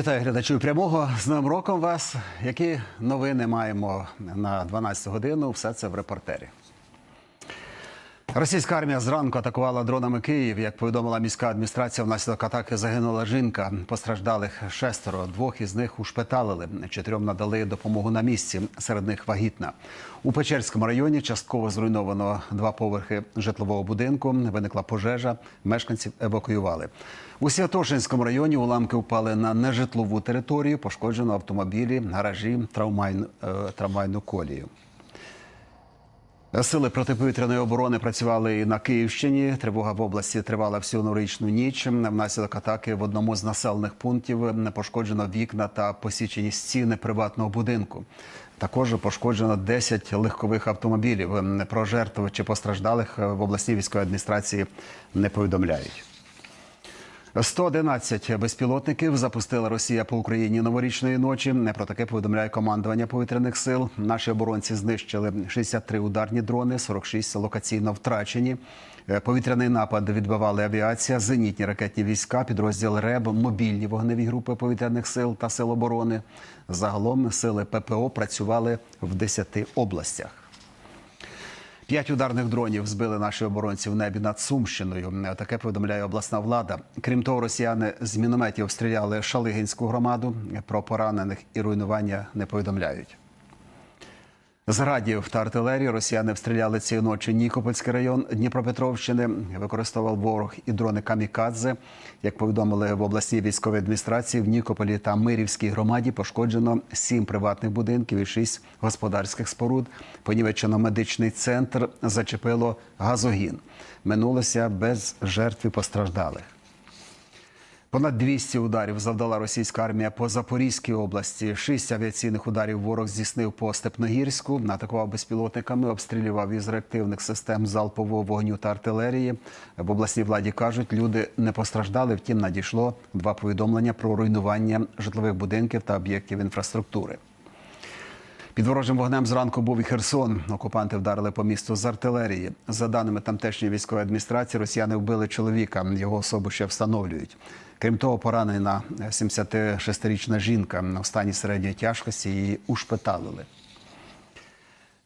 Вітаю глядачів прямого з Новим роком вас. Які новини маємо на 12 годину? Все це в репортері. Російська армія зранку атакувала дронами Київ. Як повідомила міська адміністрація, внаслідок атаки загинула жінка. Постраждалих шестеро. Двох із них ушпиталили. Чотирьом надали допомогу на місці. Серед них вагітна. У Печерському районі частково зруйновано два поверхи житлового будинку. Виникла пожежа. Мешканців евакуювали. У Святошинському районі уламки впали на нежитлову територію. Пошкоджено автомобілі, гаражі, е, трамвайну колію. Сили протиповітряної оборони працювали і на Київщині. Тривога в області тривала всю новорічну ніч. Внаслідок атаки в одному з населених пунктів не пошкоджено вікна та посічені стіни приватного будинку. Також пошкоджено 10 легкових автомобілів. Про жертв чи постраждалих в обласній військовій адміністрації не повідомляють. 111 безпілотників запустила Росія по Україні новорічної ночі. Не про таке повідомляє командування повітряних сил. Наші оборонці знищили 63 ударні дрони, 46 локаційно втрачені. Е, Повітряний напад відбивали авіація, зенітні ракетні війська, підрозділ РЕБ, мобільні вогневі групи повітряних сил та сил оборони. Загалом сили ППО працювали в 10 областях. П'ять ударних дронів збили наші оборонці в небі над Сумщиною. Таке повідомляє обласна влада. Крім того, росіяни з мінометів обстріляли Шалигинську громаду. Про поранених і руйнування не повідомляють. З градів та артилерії росіяни обстріляли цієї ночі Нікопольський район Дніпропетровщини. Використовував ворог і дрони камікадзе. Як повідомили в обласній військовій адміністрації, в Нікополі та Мирівській громаді пошкоджено сім приватних будинків і шість господарських споруд. Понівечено медичний центр, зачепило газогін. Минулося без жертв і постраждалих. Понад 200 ударів завдала російська армія по Запорізькій області. Шість авіаційних ударів ворог здійснив по Степногірську, атакував безпілотниками, обстрілював із реактивних систем залпового вогню та артилерії. В обласній владі кажуть, люди не постраждали. Втім, надійшло два повідомлення про руйнування житлових будинків та об'єктів інфраструктури. Під ворожим вогнем зранку був і Херсон. Окупанти вдарили по місту з артилерії. За даними тамтешньої військової адміністрації, росіяни вбили чоловіка. Його особу ще встановлюють. Крім того, поранена 76-річна жінка На стані середньої тяжкості її ушпиталили.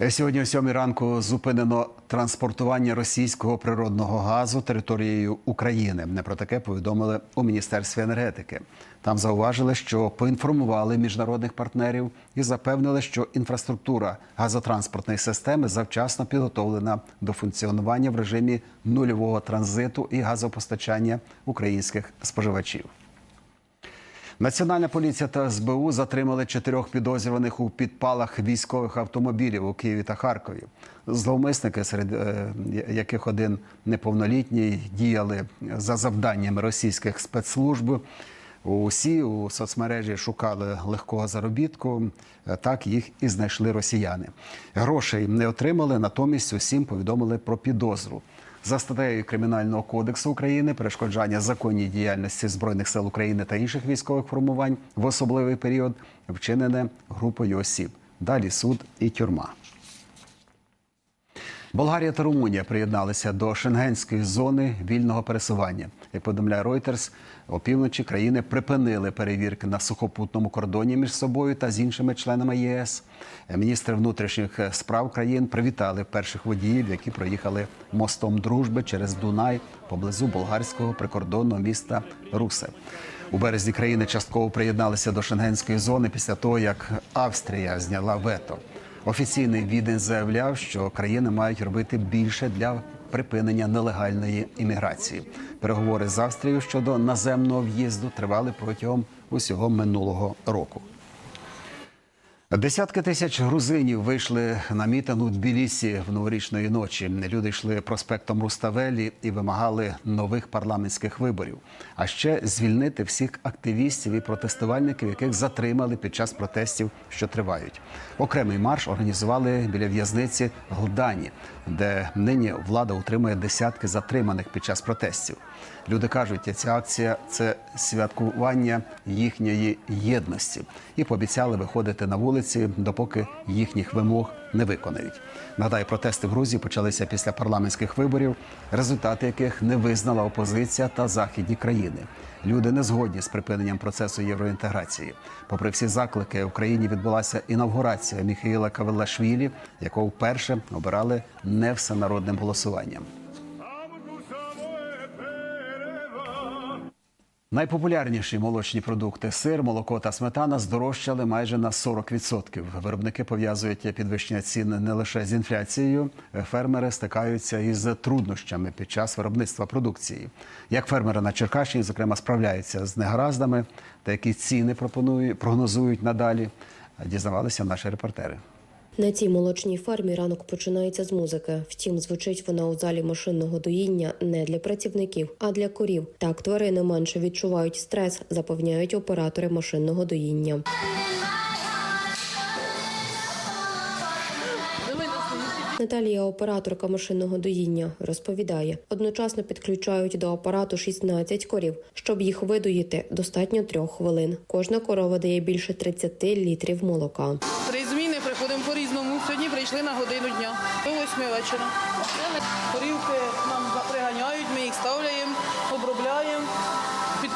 Сьогодні о 7 ранку зупинено транспортування російського природного газу територією України. Не про таке повідомили у міністерстві енергетики. Там зауважили, що поінформували міжнародних партнерів і запевнили, що інфраструктура газотранспортної системи завчасно підготовлена до функціонування в режимі нульового транзиту і газопостачання українських споживачів. Національна поліція та СБУ затримали чотирьох підозрюваних у підпалах військових автомобілів у Києві та Харкові. Зловмисники, серед е, яких один неповнолітній, діяли за завданнями російських спецслужб. Усі у соцмережі шукали легкого заробітку. Так їх і знайшли росіяни. Грошей не отримали, натомість усім повідомили про підозру. За статтею Кримінального кодексу України перешкоджання законній діяльності збройних сил України та інших військових формувань в особливий період вчинене групою осіб. Далі суд і тюрма. Болгарія та Румунія приєдналися до шенгенської зони вільного пересування. Як повідомляє Reuters, опівночі країни припинили перевірки на сухопутному кордоні між собою та з іншими членами ЄС. Міністри внутрішніх справ країн привітали перших водіїв, які проїхали мостом дружби через Дунай поблизу болгарського прикордонного міста Русе. У березні країни частково приєдналися до шенгенської зони після того, як Австрія зняла вето. Офіційний відень заявляв, що країни мають робити більше для припинення нелегальної імміграції. Переговори з Австрією щодо наземного в'їзду тривали протягом усього минулого року. Десятки тисяч грузинів вийшли на мітинг у Тбілісі в новорічної ночі. Люди йшли проспектом Руставелі і вимагали нових парламентських виборів. А ще звільнити всіх активістів і протестувальників, яких затримали під час протестів, що тривають. Окремий марш організували біля в'язниці Глдані, де нині влада утримує десятки затриманих під час протестів. Люди кажуть, ця акція це святкування їхньої єдності і пообіцяли виходити на вулиці допоки їхніх вимог не виконають. Нагадаю, протести в Грузії почалися після парламентських виборів, результати яких не визнала опозиція та західні країни. Люди не згодні з припиненням процесу євроінтеграції. Попри всі заклики, в Україні відбулася інавгурація Міхаїла Кавелашвілі, якого вперше обирали не всенародним голосуванням. Найпопулярніші молочні продукти сир, молоко та сметана здорожчали майже на 40%. Виробники пов'язують підвищення цін не лише з інфляцією. Фермери стикаються із труднощами під час виробництва продукції. Як фермери на Черкащині, зокрема, справляються з негараздами та які ціни пропонують прогнозують надалі, дізнавалися наші репортери. На цій молочній фермі ранок починається з музики. Втім, звучить вона у залі машинного доїння не для працівників, а для корів. Так тварини менше відчувають стрес, запевняють оператори машинного доїння. Наталія, операторка машинного доїння, розповідає, одночасно підключають до апарату 16 корів. Щоб їх видоїти, достатньо трьох хвилин. Кожна корова дає більше 30 літрів молока. Прийшли на годину дня до восьми вечора. Горілки нам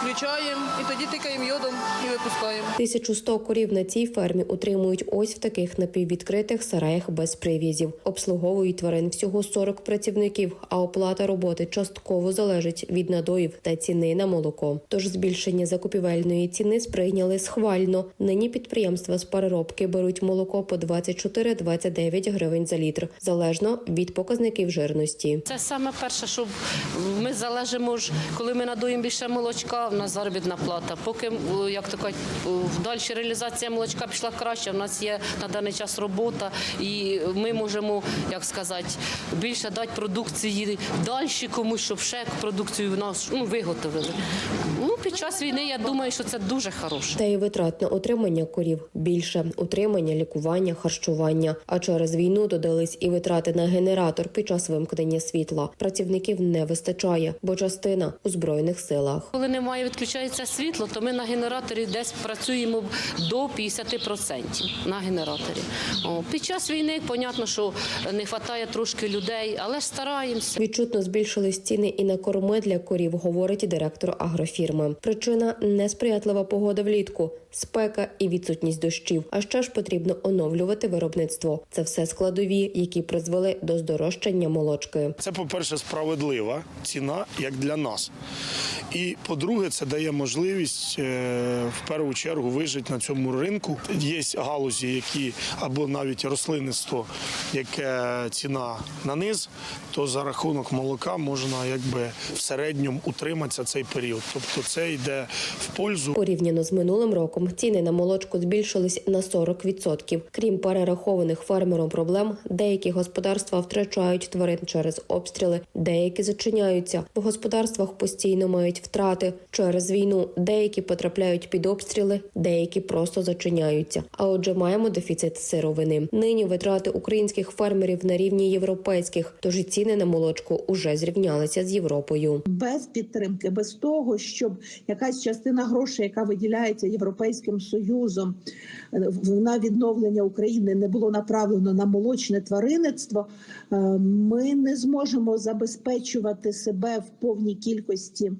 підключаємо і тоді тикаємо йодом і випускаємо. 1100 корів на цій фермі утримують ось в таких напіввідкритих сараях без прив'язів. Обслуговують тварин всього 40 працівників, а оплата роботи частково залежить від надоїв та ціни на молоко. Тож збільшення закупівельної ціни сприйняли схвально. Нині підприємства з переробки беруть молоко по 24-29 гривень за літр, залежно від показників жирності. Це саме перше, що ми залежимо ж, коли ми надуємо більше молочка, в нас заробітна плата. Поки е, як кажуть, е, далі реалізація молочка пішла краще. В нас є на даний час робота, і ми можемо, як сказати, більше дати продукції далі комусь, щоб ще продукцію в нас ну, виготовили. Ну, під час війни я думаю, що це дуже хороше. Та й витрат на утримання корів більше утримання, лікування, харчування. А через війну додались і витрати на генератор під час вимкнення світла. Працівників не вистачає, бо частина у збройних силах. Коли немає, відключається світло, то ми на генераторі десь працюємо до 50% на генераторі. О, під час війни, понятно, що не вистачає трошки людей, але ж стараємося. Відчутно збільшились ціни і на корми для корів, говорить директор агрофірми. Причина несприятлива погода влітку, спека і відсутність дощів. А ще ж потрібно оновлювати виробництво. Це все складові, які призвели до здорожчання молочки. Це, по-перше, справедлива ціна як для нас. І по-друге, це дає можливість е, в першу чергу вижити на цьому ринку. Є галузі, які або навіть рослинництво, яке ціна на низ, то за рахунок молока можна якби в середньому утриматися цей період. Тобто це йде в пользу. Порівняно з минулим роком ціни на молочку збільшились на 40%. Крім перерахованих фермером проблем, деякі господарства втрачають тварин через обстріли, деякі зачиняються. В господарствах постійно мають втрати через війну. Деякі потрапляють під обстріли, деякі просто зачиняються. А отже, маємо дефіцит сировини. Нині витрати українських фермерів на рівні європейських, тож і ціни на молочку уже зрівнялися з Європою. без підтримки, без того, щоб якась частина грошей, яка виділяється Європейським Союзом е, на відновлення України, не було направлено на молочне тваринництво, е, ми не зможемо забезпечувати себе в повній кількості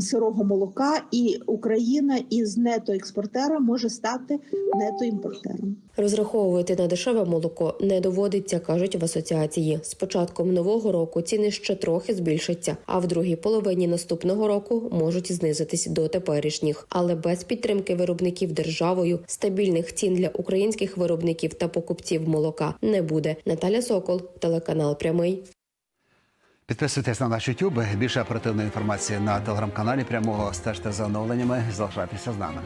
сирого молока, і Україна із нетоекспортера може стати нетоімпортером. Розраховувати на дешеве молоко не доводиться, кажуть в асоціації. З початком нового року ціни ще трохи збільшаться, а в другій половині наступного року можуть знизитись до теперішніх. Але без підтримки виробників державою стабільних цін для українських виробників та покупців молока не буде. Наталя Сокол, телеканал Прямий. Підписуйтесь на наш YouTube. Більше оперативної інформації на телеграм-каналі. Прямого стежте за оновленнями. Залишайтеся з нами.